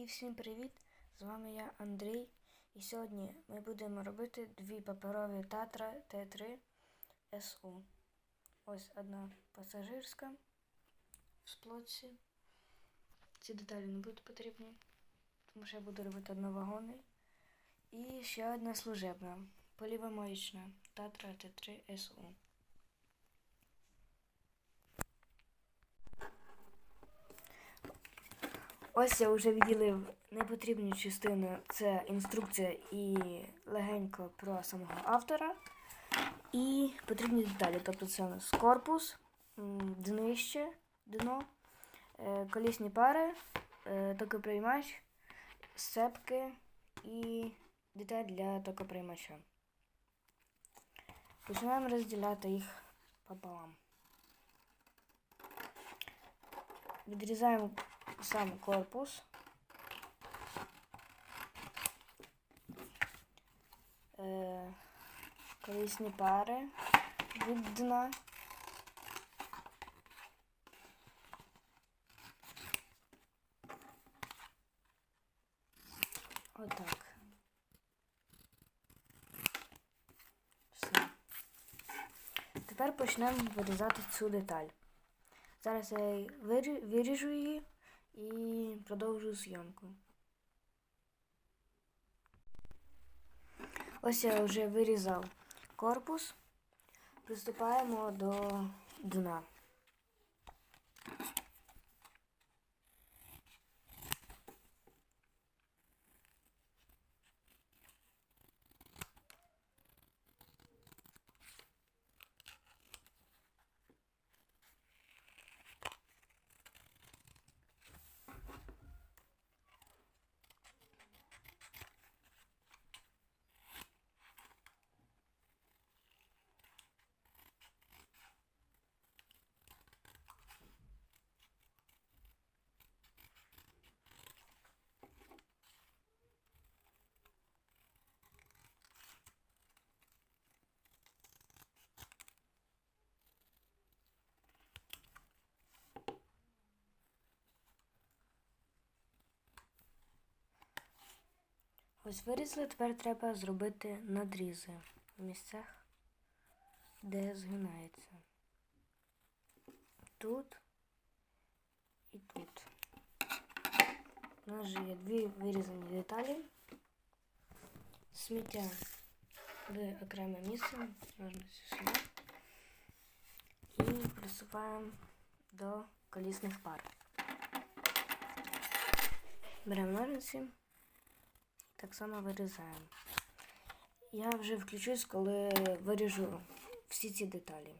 І всім привіт! З вами я Андрій. І сьогодні ми будемо робити дві паперові Татра Т3 СУ. Ось одна пасажирська в сплотці. Ці деталі не будуть потрібні, тому що я буду робити одновагонний. І ще одна служебна, полівомоєчна Татра Т3 СУ. Ось я вже відділив непотрібні частини. Це інструкція і легенько про самого автора. І потрібні деталі. Тобто це у нас корпус, днище, дно, е, колісні пари, е, токоприймач, сцепки і деталь для токоприймача. Починаємо розділяти їх пополам. Відрізаємо сам корпус. Е, колісні пари від дна. Отак. Все. Тепер почнемо вирізати цю деталь. Зараз я вирі- виріжу її і продовжую зйомку. Ось я вже вирізав корпус. Приступаємо до дна. Ось вирізали, тепер треба зробити надрізи в місцях, де згинається. Тут і тут. У нас же є дві вирізані деталі. Сміття в окреме місце, можна сюди. І приступаємо до колісних пар. Беремо ножниці. Так само вирізаємо. Я вже включусь, коли виріжу всі ці деталі.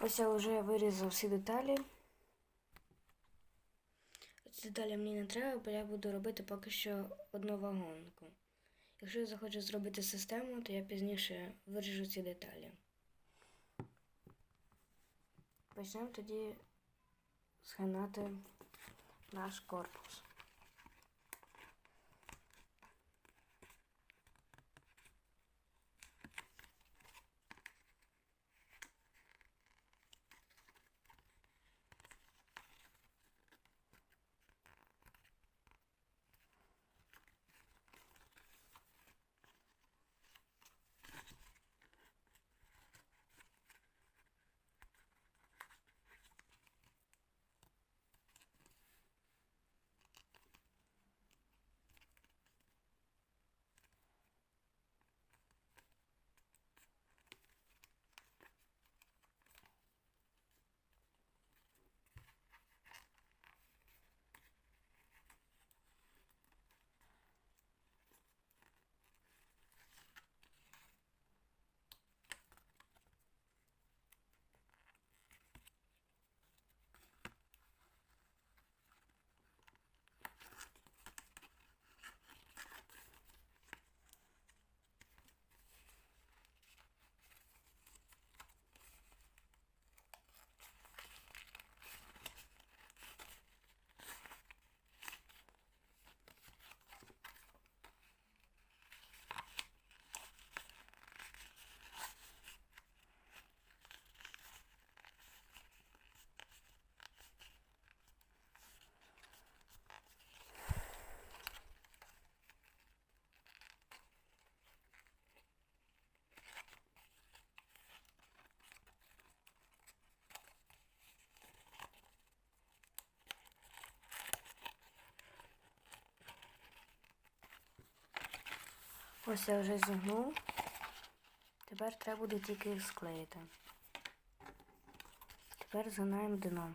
Ось я вже вирізав всі деталі. Ці деталі мені не треба, бо я буду робити поки що одну вагонку. Якщо я захочу зробити систему, то я пізніше виріжу ці деталі. Почнемо тоді згинати наш корпус. Ось я вже зігнув. Тепер треба буде тільки їх склеїти. Тепер згинаємо дно.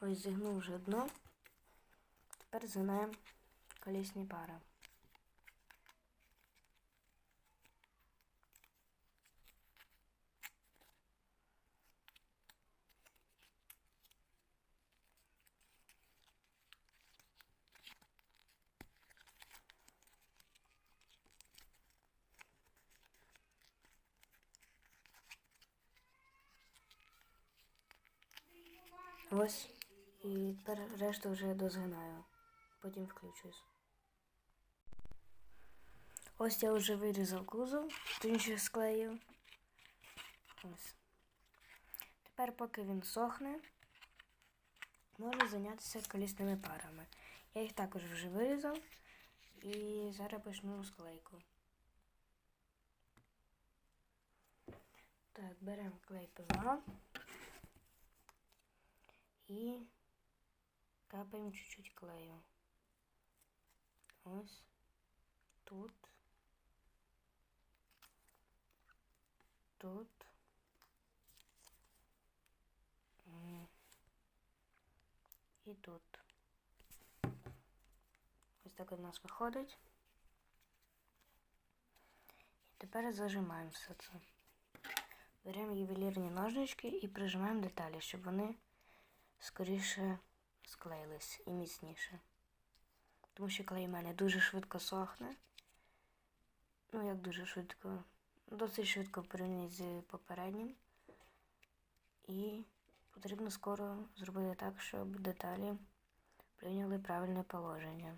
Ось зігнув вже дно. Тепер згинаємо колісні пари. Ось. І тепер решту вже дозгинаю. Потім включусь. Ось я вже вирізав кузов, точніше склеїв. Ось. Тепер, поки він сохне, можу зайнятися колісними парами. Я їх також вже вирізав і зараз почну склейку. Так, беремо клей ПВА і капаємо чуть-чуть клею. Ось тут, тут. І тут. Ось так у нас виходить. І тепер зажимаємо все це. Беремо ювелірні ножнички і прижимаємо деталі, щоб вони скоріше склеїлись і міцніше. Тому що клей в мене дуже швидко сохне. Ну, як дуже швидко. Досить швидко порівняно з попереднім. І потрібно скоро зробити так, щоб деталі прийняли правильне положення.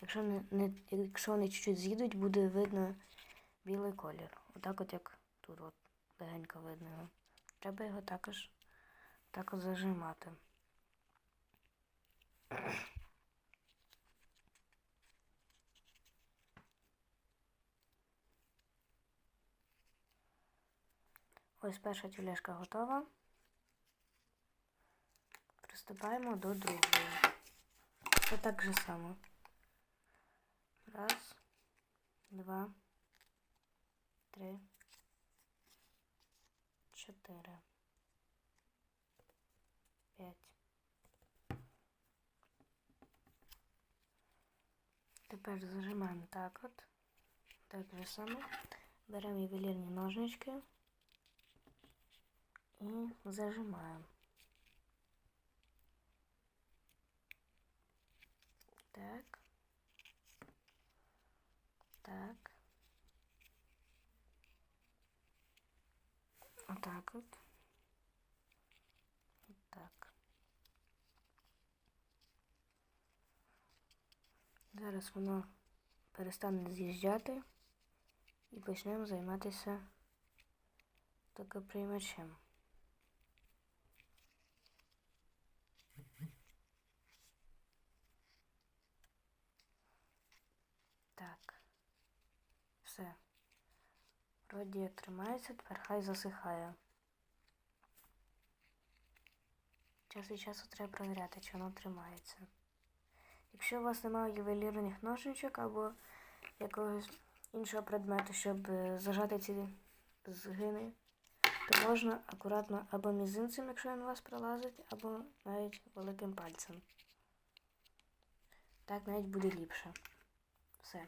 Якщо не, не, якщо вони чуть-чуть з'їдуть, буде видно білий колір. Отак от як тут от легенько видно його. Треба його також так от зажимати. Ось перша тюлешка готова. Приступаємо до другої. Це так же само. Раз, два, три, чотири, Тепер зажимаємо так от. Так же само. Беремо ювелірні ножнички і зажимаємо. Так. Так. Отак от. Зараз воно перестане з'їжджати і почнемо займатися токоприймачем. Так. Все. Вроді як тримається, тепер хай засихає. Час від часу треба перевіряти, чи воно тримається. Якщо у вас немає ювелірних ножичок або якогось іншого предмету, щоб е, зажати ці згини, то можна акуратно або мізинцем, якщо він у вас пролазить, або навіть великим пальцем. Так навіть буде ліпше. Все.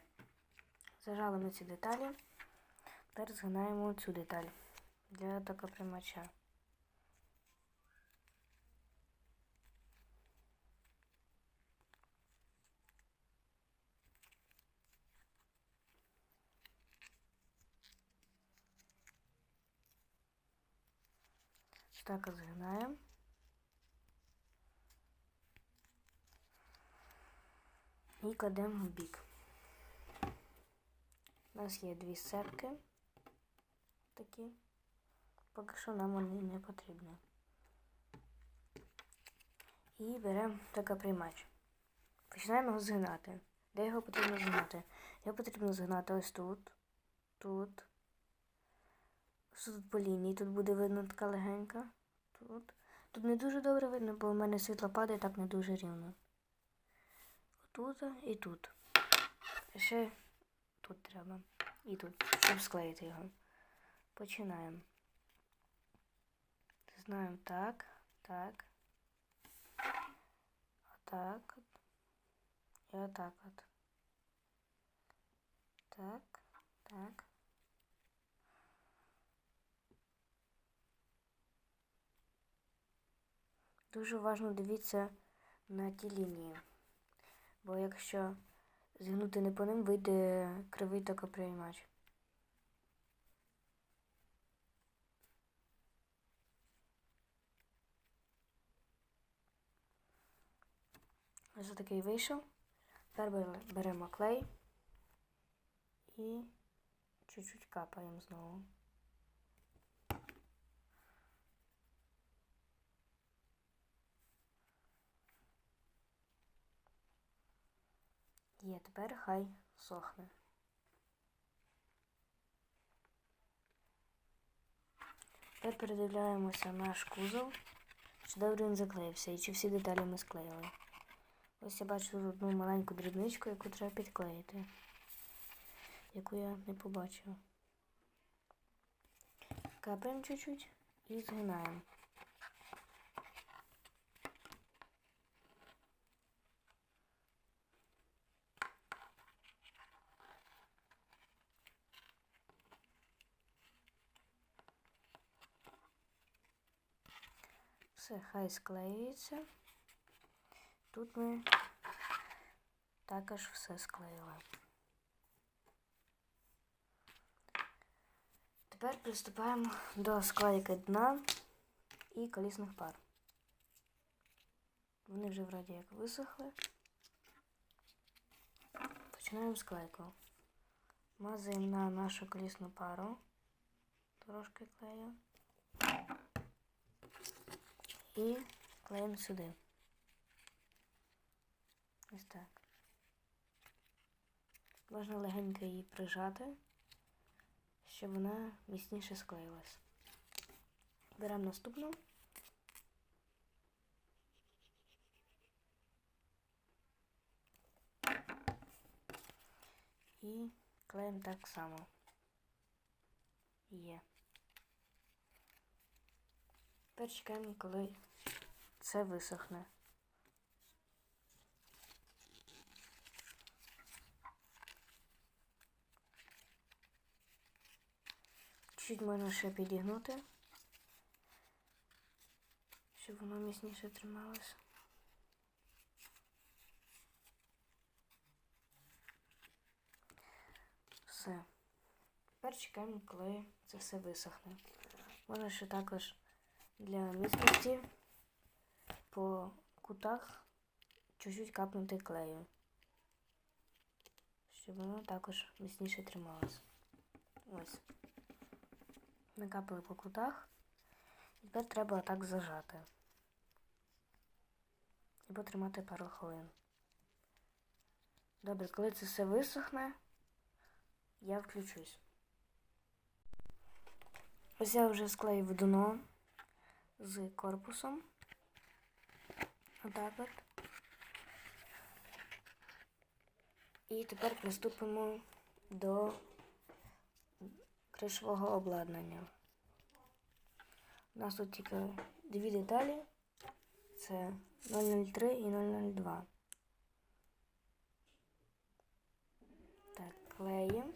Зажали ми ці деталі. Тепер згинаємо цю деталь для токоприймача. Так згинаємо. І кладемо в бік. У нас є дві сепки такі. Поки що нам вони не потрібні. І беремо токоприймач. Починаємо його згинати. Де його потрібно згинати? Його потрібно згинати ось тут, тут. Ось тут по лінії. Тут буде видно така легенька. Тут. Тут не дуже добре видно, бо в мене світло падає так не дуже рівно. Тут і тут. Ще тут треба. І тут, щоб склеїти його. Починаємо. Знаємо так, так. Отак от. І отак от. Так, так. Дуже уважно дивіться на ті лінії. Бо якщо зігнути не по ним, вийде кривий токоприймач. Ось такий вийшов. Тепер беремо клей і чуть-чуть капаємо знову. Є, тепер хай сохне. Тепер передивляємося наш кузов, чи добре він заклеївся і чи всі деталі ми склеїли. Ось я бачу одну маленьку дрібничку, яку треба підклеїти, яку я не побачила. Капаємо чуть-чуть і згинаємо. Все, хай склеюється. Тут ми також все склеїли. Тепер приступаємо до склейки дна і колісних пар. Вони вже вроді як висохли. Починаємо склейку. Мазаємо на нашу колісну пару. Трошки клею. І клеїмо сюди. Ось так. Можна легенько її прижати, щоб вона міцніше склеїлась. Беремо наступну. І клеїмо так само. Є. Тепер чекаємо, коли це висохне. Чуть можна ще підігнути, щоб воно міцніше трималося. Все. Тепер чекаємо, коли це все висохне. Можна ще також для міцності по кутах чуть-чуть капнути клею, щоб воно також міцніше трималося. Ось. Накапали по кутах. Тепер треба так зажати. І потримати пару хвилин. Добре, коли це все висохне, я включусь. Ось я вже склеїв дно з корпусом. Отак от. І тепер приступимо до кришового обладнання. У нас тут тільки дві деталі. Це 003 і 002. Так, клеїмо.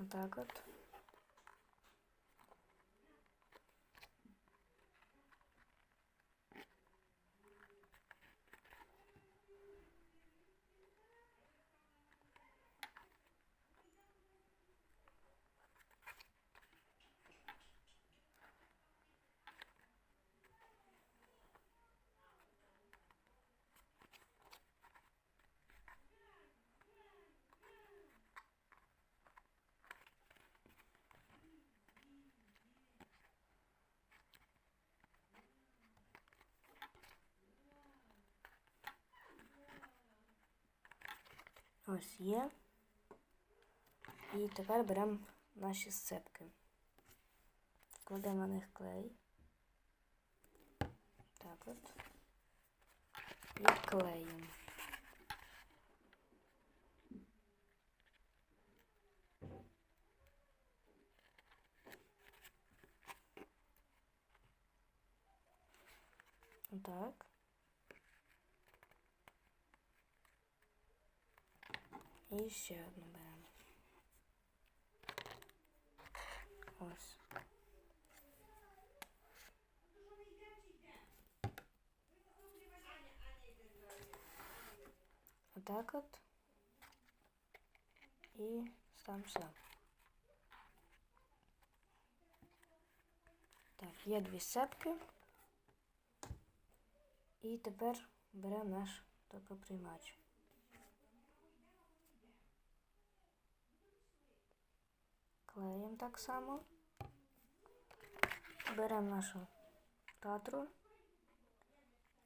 Отак от. Ось є. І тепер беремо наші сцепки. Кладемо на них клей. Так от. І клеїмо. Так. І ще одну беремо. Ось. Отак от. І ставимо сюди. Так, є дві сепки. І тепер беремо наш токоприймач. Клеїмо так само. Беремо нашу татру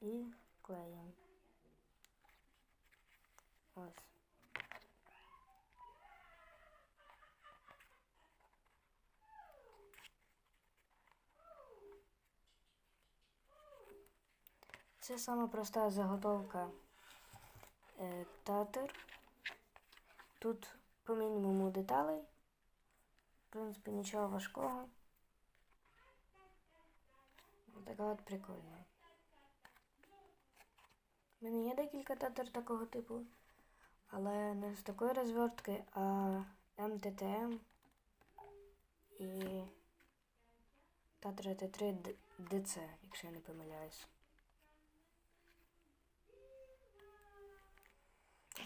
і клеїмо. Ось. Це сама проста заготовка е, татер. Тут по мінімуму деталей. В принципі, нічого важкого. Така от прикольна. У мене є декілька татер такого типу, але не з такої розвертки, а МТТМ і Татер Т3 ДЦ, якщо я не помиляюсь.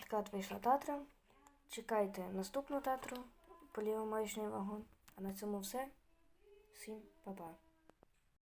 Така от вийшла татра. Чекайте наступну татру по лівомаючний вагон. А на цьому все. Всім па-па.